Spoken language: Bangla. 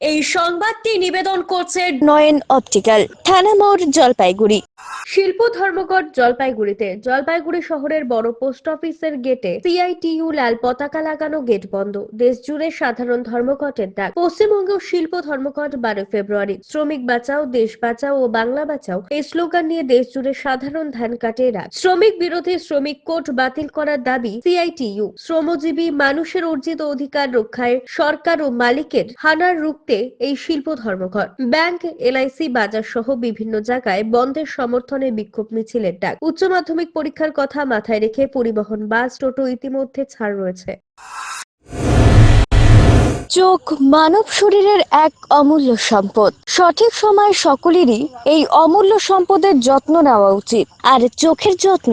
এই সংবাদটি নিবেদন করছে নয়ন অপটিক্যাল থানা মোড় জলপাইগুড়ি। শিল্প ধর্মঘট জলপাইগুড়িতে। জলপাইগুড়ি শহরের বড় পোস্ট অফিসের গেটে সিআইটিইউ লাল পতাকা লাগানো গেট বন্ধ। দেশ জুড়ে সাধারণ ধর্মঘটের ডাক। পশ্চিমবঙ্গ শিল্প ধর্মঘট বারো ফেব্রুয়ারি। শ্রমিক বাঁচাও, দেশ বাঁচাও ও বাংলা বাঁচাও এই স্লোগান নিয়ে দেশ জুড়ে সাধারণ ধান কাটে রাত শ্রমিক বিরোধী শ্রমিক কোর্ট বাতিল করার দাবি সিআইটিইউ। শ্রমজীবী মানুষের অর্জিত অধিকার রক্ষায় সরকার ও মালিকের হানার রুখতে এই শিল্প ধর্মঘট। ব্যাংক, এলআইসি, বাজার সহ বিভিন্ন জায়গায় বন্ধের সমর্থনে বিক্ষোভ মিছিলের ডাক। উচ্চ মাধ্যমিক পরীক্ষার কথা মাথায় রেখে পরিবহন বাস, টোটো ইতিমধ্যে ছাড় রয়েছে। চোখ মানব শরীরের এক অমূল্য সম্পদ। সঠিক সময় সকলেরই এই অমূল্য সম্পদের যত্ন নেওয়া উচিত। আর চোখের যত্ন